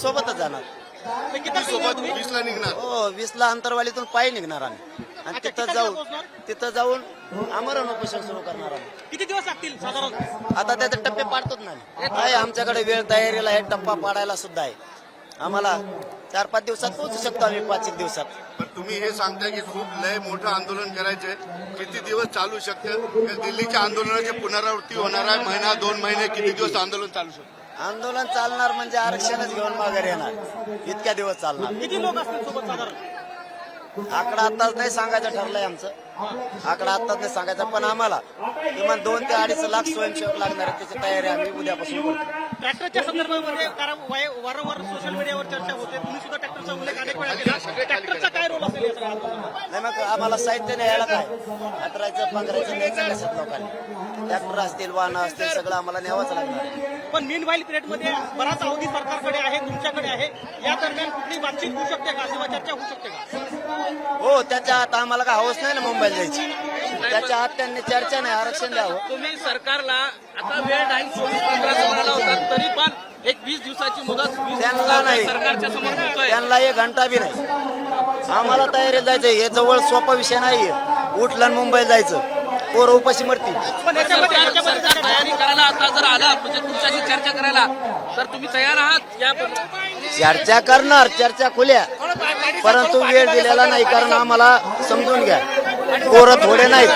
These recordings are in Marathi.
सोबतच जाणार. किती तास निघणार तुम्ही? वीसला निघणार. हो वीसला अंतरवालीतून पायी निघणार आम्ही. आणि अच्छा, तिथं किती जाऊन वाजता पोहोचणार? तिथं जाऊन आमरण उपोषण सुरू करणार आम्ही. किती दिवस लागतील साधारण? आता त्याचे टप्पे पाडतोच नाही आहे आमच्याकडे वेळ तयारीला आहे टप्पा पाडायला सुद्धा आहे. आम्हाला चार पाच दिवसात पोहोचू शकतो आम्ही पाच एक दिवसात. पण तुम्ही हे सांगताय की खूप लय मोठं आंदोलन करायचंय किती दिवस चालू शकतं? दिल्लीच्या आंदोलनाची पुनरावृत्ती होणार आहे महिना दोन महिने किती दिवस आंदोलन चालू शकतं? आंदोलन चालणार म्हणजे आरक्षणच घेऊन माघारी येणार. इतक्या दिवस चालणार. किती लोक असतील सोबत साधारण? आकडा आताच नाही सांगायचं ठरलंय आमचं. आकडा आताच नाही सांगायचा पण आम्हाला किमान दोन ते अडीच लाख स्वयंसेवक लागणार आहेत त्याची तयारी आम्ही उद्यापासून करतो. ट्रॅक्टरच्या संदर्भामध्ये कारण वाय- वारंवार सोशल मीडियावर चर्चा होते. तुम्ही सुद्धा ट्रॅक्टरचा उल्लेख अनेक वेळा केला. ट्रॅक्टरचा काय रोल असेल या सगळ्या आंदोलनात? नाही मग आम्हाला साहित्य न्यायला काय अठरायचं पंधरायचं न्यायचं कशात लोकांनी. ट्रॅक्टर असतील वाहनं असतील सगळं आम्हाला न्यावंच लागणार. आहे. पण मीन वाईल पिरियडमध्ये बराच अवधी सरकारकडे आहे तुमच्याकडे आहे. या दरम्यान कुठली बातचीत होऊ शकते का? किंवा चर्चा होऊ शकते का? हो त्याच्या आत आम्हाला काय हवस नाही ना मुंबईला जायची. त्याच्या आत त्यांनी चर्चा नाही आरक्षण द्यावं. तुम्ही सरकारला आता वेळ नाही चोवीस पंधरा म्हणाला होता तरी पण एक वीस दिवसाची मुदत त्यांना नाही. सरकारच्या समोर त्यांना एक घंटा बी नाही. आम्हाला तयारी जायचं हे जवळ सोपा विषय नाहीये. उठलं मुंबईला जायचं. पोरं उपाशी मरतील. पण याच्यामध्ये सरकार याच्यामध्ये सरकार तयारी करायला आता जर आला म्हणजे तुमच्याशी चर्चा करायला तर तुम्ही तयार आहात? या चर्चा करणार चर्चा खुल्या. परंतु वेळ दिलेला नाही कारण आम्हाला समजून घ्या. पोरं थोडे नाहीत.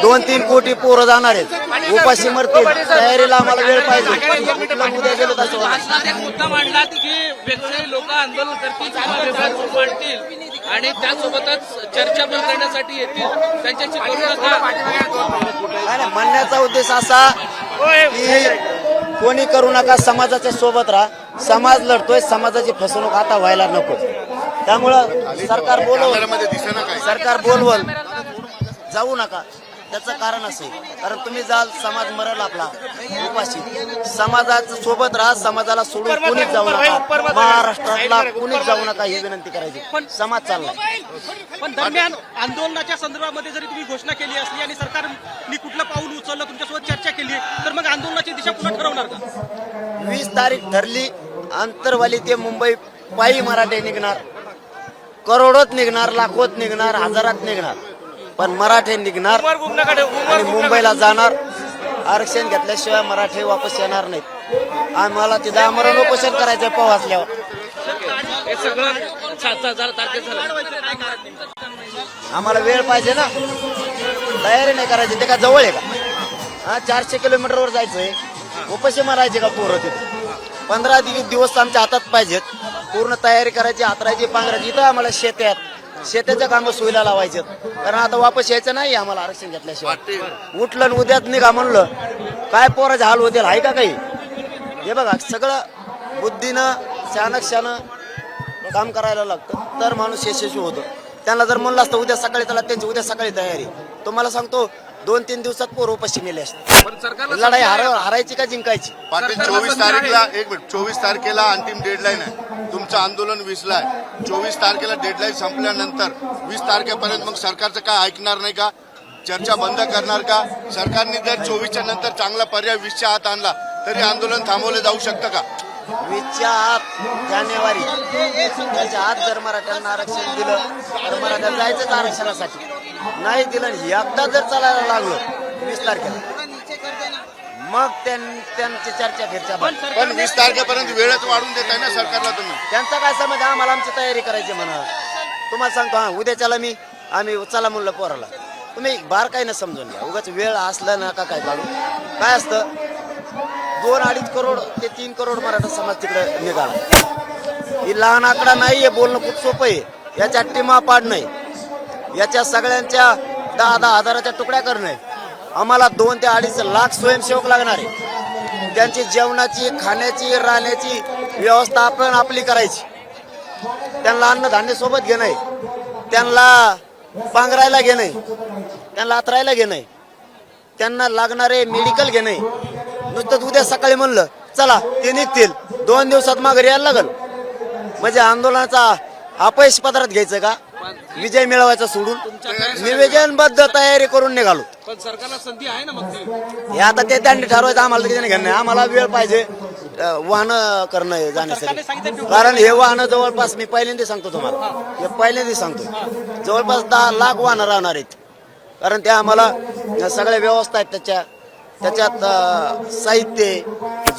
दोन तीन कोटी पोरं जाणार आहेत. उपाशी मरतील. तयारीला आम्हाला वेळ पाहिजे. कुठलं उद्या गेलो तसं होणार. भाषणात एक मुद्दा मांडलात की वेगवेगळे लोक आंदोलन करतील किंवा मांडतील आणि त्यासोबतच चर्चा करण्यासाठी येतील. त्यांच्याशी करू म्हणण्याचा उद्देश असा की कोणी करू नका समाजाच्या सोबत राहा. समाज लढतोय समाजाची फसवणूक आता व्हायला नको. त्यामुळं सरकार बोलवल. सरकार बोलवल. जाऊ नका. त्याचं कारण असेल कारण तुम्ही जाल समाज मरल आपला. उपाशी. समाजाच्या सोबत राहा समाजाला सोडून कुणीच जाऊ नका. महाराष्ट्रातला कुणीच जाऊ नका ही विनंती करायची. समाज चाललाय. पण दरम्यान आंदोलनाच्या संदर्भामध्ये जरी तुम्ही घोषणा केली असली आणि सरकारने कुठलं पाऊल उचललं तुमच्यासोबत चर्चा केली तर मग आंदोलनाची दिशा पुन्हा ठरवणार का? वीस तारीख ठरली अंतरवाली ते मुंबई पायी मराठे निघणार. करोडोत निघणार लाखोत निघणार हजारात निघणार. पण मराठे निघणार आणि मुंबईला जाणार. आरक्षण घेतल्याशिवाय मराठे वापस येणार नाहीत. आम्हाला तिथं आमरण उपोषण करायचं पाव असल्यावर सगळं सात हजार तारखेत झालं. आम्हाला वेळ पाहिजे ना. तयारी नाही करायची. ते का जवळ आहे का? हा चारशे किलोमीटरवर जायचंय. उपाशी मारायचे का पोरं तिथे? पंधरा दिवस आमच्या हातात पाहिजेत. पूर्ण तयारी करायची हातरायची पांघरायची. इथं आम्हाला शेत आहेत. शेताच्या कामं सोयीला लावायचे. कारण आता वापस यायचं नाही आम्हाला आरक्षण घेतल्याशिवाय. उठलं आणि उद्याच निघा म्हणलं. काय पोराचे हाल होतील आहे का काही? हे बघा सगळं बुद्धीनं चाणक्यानं काम करायला लागतं. तर माणूस यशस्वी होतो. त्यांना जर म्हणलं असतं उद्या सकाळी त्याला त्यांची उद्या सकाळी तयारी. तुम्हाला सांगतो दोन तीन दिवसात पोर उपाशी मेले असते. पण सरकारला लढाई हार हारायची का जिंकायची? पाटील चोवीस तारीखला एक मिनिट चोवीस तारखेला अंतिम डेडलाईन आहे. तुमचं आंदोलन वीसला आहे चोवीस तारखेला डेडलाईन संपल्यानंतर वीस तारखेपर्यंत मग सरकारचं काय ऐकणार नाही का? चर्चा बंद करणार का? सरकारने जर चोवीसच्या नंतर चांगला पर्याय वीसच्या आत आणला तरी आंदोलन थांबवलं जाऊ शकतं का? वीसच्या आत जानेवारी. त्याच्या आत जर मराठ्यांना आरक्षण दिलं तर मराठ्याला जायचंच आरक्षणासाठी. नाही दिलं एकदा जर चालायला लागलो वीस तारखेला. मग त्यां- त्यांची चर्चा फिरच्या पण वीस तारखेपर्यंत वेळच वाढून देत आहे ना सरकारला तुम्ही. त्यांचा काय समज आम्हाला आमची तयारी करायची म्हणा. तुम्हाला सांगतो हा उद्याच्याला मी. आम्ही चला म्हणलं पोराला. तुम्ही बार काही न समजून घ्या. उगाच वेळ असलं ना का काय काढू? काय असतं? दोन अडीच करोड ते तीन करोड मराठा समाज तिकडे निघाला. ही लहान आकडा नाही आहे बोलणं खूप सोपं आहे. याच्या टीमा पाडणं आहे. याच्या सगळ्यांच्या दहा दहा हजाराच्या तुकड्या करणं आहे. आम्हाला दोन ते अडीच लाख स्वयंसेवक लागणार आहे. त्यांची जेवणाची खाण्याची राहण्याची व्यवस्था आपण आपली करायची. त्यांना अन्नधान्य सोबत घेणं आहे. त्यांना पांघरायला घेणं त्यांना आतरायला घेणं त्यांना लागणारे मेडिकल घेणं आहे. नुसतं उद्या सकाळी म्हणलं चला ते निघतील. दोन दिवसात माघारी यायला लागल. म्हणजे आंदोलनाचा अपयश पदरात घ्यायचं का? विजय मिळवायचा सोडून निवेदनबद्ध तयारी करून निघालो. पण सरकारला संधी आहे ना मग हे आता ते त्यांनी ठरवायचं आम्हाला किती घेणं नाही आम्हाला वेळ पाहिजे वाहनं करणं जाण्यासाठी. कारण हे वाहनं जवळपास मी पहिल्यांदा सांगतो तुम्हाला. हे पहिल्यांदा सांगतो जवळपास दहा लाख वाहनं राहणार आहेत. कारण त्या आम्हाला सगळ्या व्यवस्था आहेत त्याच्या. त्याच्यात साहित्य.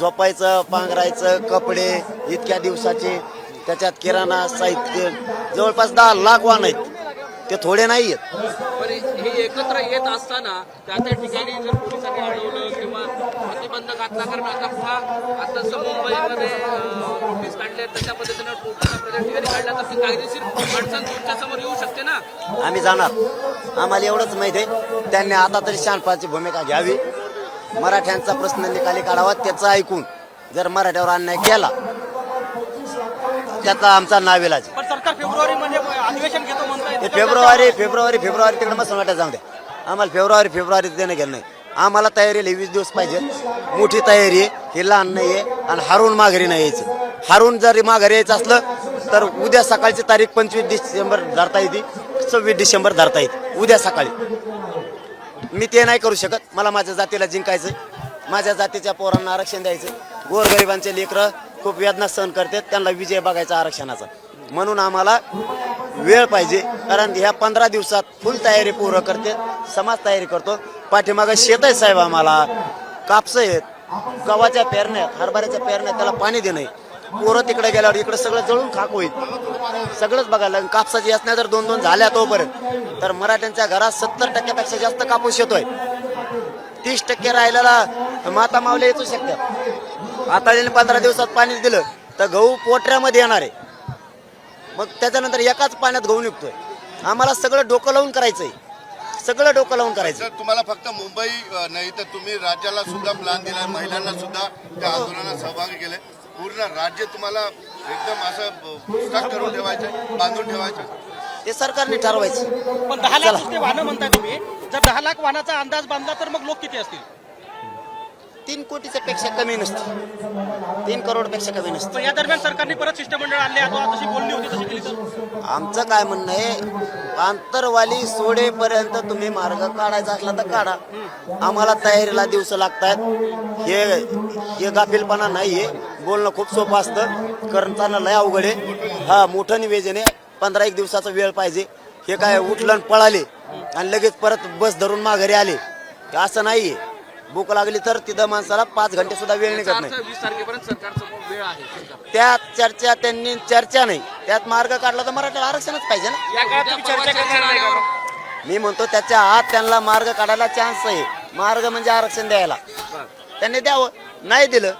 झोपायचं पांघरायचं कपडे इतक्या दिवसाचे. त्याच्यात किराणा साहित्य जवळपास दहा लाख वाहन आहेत. ते थोडे नाही आहेत. हे एकत्र येत असताना त्या त्या ठिकाणी जर पोलिसांनी अडवलं किंवा प्रतिबंध घातला कारण आता पुन्हा आता जसं मुंबईमध्ये अं, नोटीस काढले तशा पद्धतीनं टोकाचा प्रचार ठिकाणी काढला तर ती कायदेशीर अडचण तुमच्यासमोर येऊ शकते ना? आम्ही जाणार. आम्हाला एवढंच माहीत आहे. त्यांनी आता तरी शांतपाची भूमिका घ्यावी. मराठ्यांचा प्रश्न निकाली काढावा त्याचं ऐकून जर मराठ्यावर अन्याय केला त्याचा आमचा आहे. पण सरकार फेब्रुवारी म्हणजे अधिवेशन घेतो म्हणताय. ते फेब्रुवारी फेब्रुवारी फेब्रुवारी तिकडे मस्त वाटत जाऊ द्या आम्हाला फेब्रुवारी फेब्रुवारी देणं घेणं नाही. आम्हाला तयारी वीस दिवस पाहिजे. मोठी तयारी आहे हे लहान नाही आहे आणि हारून माघारी नाही यायचं. हारून जरी माघारी यायचं असलं तर उद्या सकाळची तारीख पंचवीस डिसेंबर धरता येते सव्वीस डिसेंबर धरता येते उद्या सकाळी. मी ते नाही करू शकत. मला माझ्या जातीला जिंकायचं माझ्या जातीच्या पोरांना आरक्षण द्यायचं गोरगरिबांचे लेकरं खूप वेदना सहन करतात त्यांना विजय बघायचा आरक्षणाचा. म्हणून आम्हाला वेळ पाहिजे कारण ह्या पंधरा दिवसात फुल तयारी पूर्ण करते समाज तयारी करतो. पाठीमागं शेत आहे साहेब आम्हाला कापसं आहेत गव्हाच्या पेरण्या हरभऱ्याच्या पेरण्या त्याला पाणी देणं पोरं तिकडे गेल्यावर इकडे सगळं जळून खाक होईल. सगळंच बघायला कापसाची असण्या जर दोन दोन झाल्या तोपर्यंत तर मराठ्यांच्या घरात सत्तर टक्क्यापेक्षा जास्त कापूस येतोय. तीस टक्के राहिलेला माता मावले येतो शकतात आता पंधरा दिवसात पाणी दिलं तर गहू पोटऱ्यामध्ये येणार आहे. मग त्याच्यानंतर एकाच पाण्यात गहू निघतोय. आम्हाला सगळं डोकं लावून करायचंय. सगळं डोकं लावून करायचं तुम्हाला फक्त मुंबई नाही तर तुम्ही राज्याला सुद्धा प्लॅन दिलाय महिलांना सुद्धा त्या आंदोलनात सहभागी केले पूर्ण राज्य तुम्हाला एकदम असं करून ठेवायचं बांधून ठेवायचं ते सरकारने ठरवायचं. पण दहा लाख ते वाहनं म्हणताय तुम्ही. जर दहा लाख वाहनाचा अंदाज बांधला तर मग लोक किती असतील? तीन कोटीच्या पेक्षा कमी नसते. तीन करोडपेक्षा कमी नसते. या दरम्यान सरकारने परत शिष्टमंडळ आणले अथवा जशी बोलणी होती तशी केली तर? आमचं काय म्हणणं आहे आंतरवाली सोडेपर्यंत तुम्ही मार्ग काढायचा असला तर काढा. आम्हाला तयारीला दिवस लागतात हे हे गाफीलपणा नाहीये. बोलणं खूप सोपं असतं. करताना लय अवघड आहे. हा मोठं निवेदन आहे. पंधरा एक दिवसाचा वेळ पाहिजे. हे काय उठलं पळाले. आणि लगेच परत बस धरून माघारी आले. असं नाहीये. भूक लागली तर तिथं माणसाला पाच घंटे सुद्धा वेळ निघत नाही. अर्थ वीस तारखेपर्यंत सरकारसमोर वेळ आहे सरकार त्यात चर्चा त्यांनी चर्चा नाही. त्यात मार्ग काढला तर मराठ्याला आरक्षणच पाहिजे ना. या काळात तुम्ही चर्चा करणार नाही का? मी म्हणतो त्याच्या आत त्यांना मार्ग काढायला चान्स आहे. मार्ग म्हणजे आरक्षण द्यायला. त्यांनी द्यावं. नाही दिलं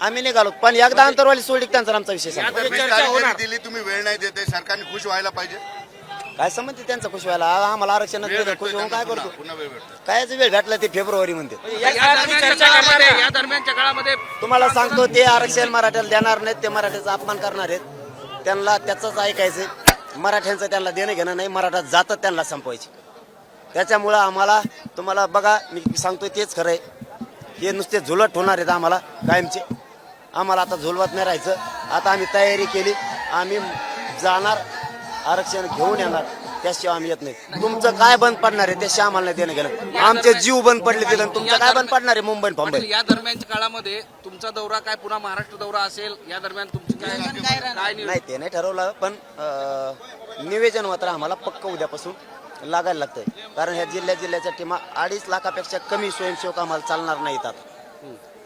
आम्ही निघालो. पण एकदा अंतरवाली सोडली की त्यांचा आमचा विषय संपला. चर्चा होणार. दिली तुम्ही वेळ नाही देते सरकारने खुश व्हायला पाहिजे. काय संबंध त्यांचा खुश व्हायला? आम्हाला आरक्षण खुश होऊन काय करतो? कायच वेळ भेटला ते फेब्रुवारी म्हणते. या दरम्यानच्या काळामध्ये या दरम्यानच्या काळामध्ये तुम्हाला सांगतो ते आरक्षण मराठ्याला देणार नाहीत ते मराठ्याचा अपमान करणार आहेत. त्यांना त्याचंच ऐकायचं मराठ्यांचं त्यांना देणं घेणं नाही मराठा जातं त्यांना संपवायची. त्याच्यामुळं आम्हाला तुम्हाला बघा मी सांगतोय तेच खरं आहे हे नुसते झुलट होणार आहेत आम्हाला कायमचे. आम्हाला आता झुलवत नाही राहायचं. आता आम्ही तयारी केली आम्ही जाणार. आरक्षण घेऊन येणार त्याशिवाय आम्ही येत नाही. तुमचं काय बंद पडणार आहे त्याशिवाय आम्हाला नाही देणं घेणं आमचे जीव बंद पडले तिथं तुमचं काय बंद पडणार आहे मुंबई पाटील, या दरम्यानच्या काळामध्ये तुमचा दौरा काय पुन्हा महाराष्ट्र दौरा असेल या दरम्यान तुमची काय? नाही ते नाही ठरवलं पण अं, निवेदन मात्र आम्हाला पक्क उद्यापासून लागायला लागतंय. कारण ह्या जिल्ह्या जिल्ह्याच्या टीमा अडीच लाखापेक्षा कमी स्वयंसेवक आम्हाला चालणार नाहीत आता.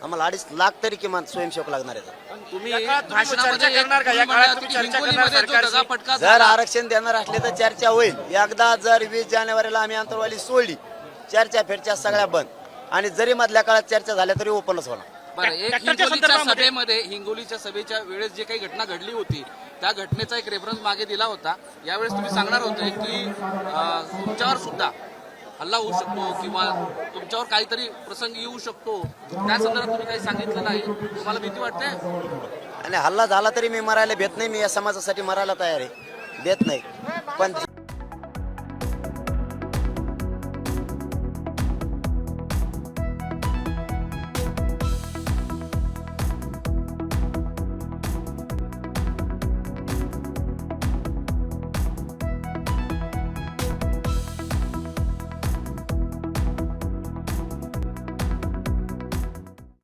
आम्हाला अडीच लाख तरी किमान स्वयंसेवक लागणार आहेत. तुम्ही जर आरक्षण देणार असले तर चर्चा होईल. एकदा जर वीस जानेवारीला आम्ही अंतरवाली सोडली चर्चा फेरच्या सगळ्या बंद. आणि जरी मधल्या काळात चर्चा झाल्या तरी ओपनच होणार. बरं एक ट्रॅक्टरच्या हिंगोलीच्या संदर्भामध्ये- सभेमध्ये हिंगोलीच्या सभेच्या वेळेस जे काही घटना घडली होती त्या घटनेचा एक रेफरन्स मागे दिला होता. यावेळेस तुम्ही सांगणार होते की अं, तुमच्यावर सुद्धा हल्ला होऊ शकतो किंवा तुमच्यावर काहीतरी प्रसंग येऊ शकतो. त्या संदर्भात तुम्ही काही सांगितलं नाही. तुम्हाला भीती वाटते? आणि हल्ला झाला तरी मी मरायला भेट नाही. मी या समाजासाठी मरायला तयार आहे. देत नाही. पण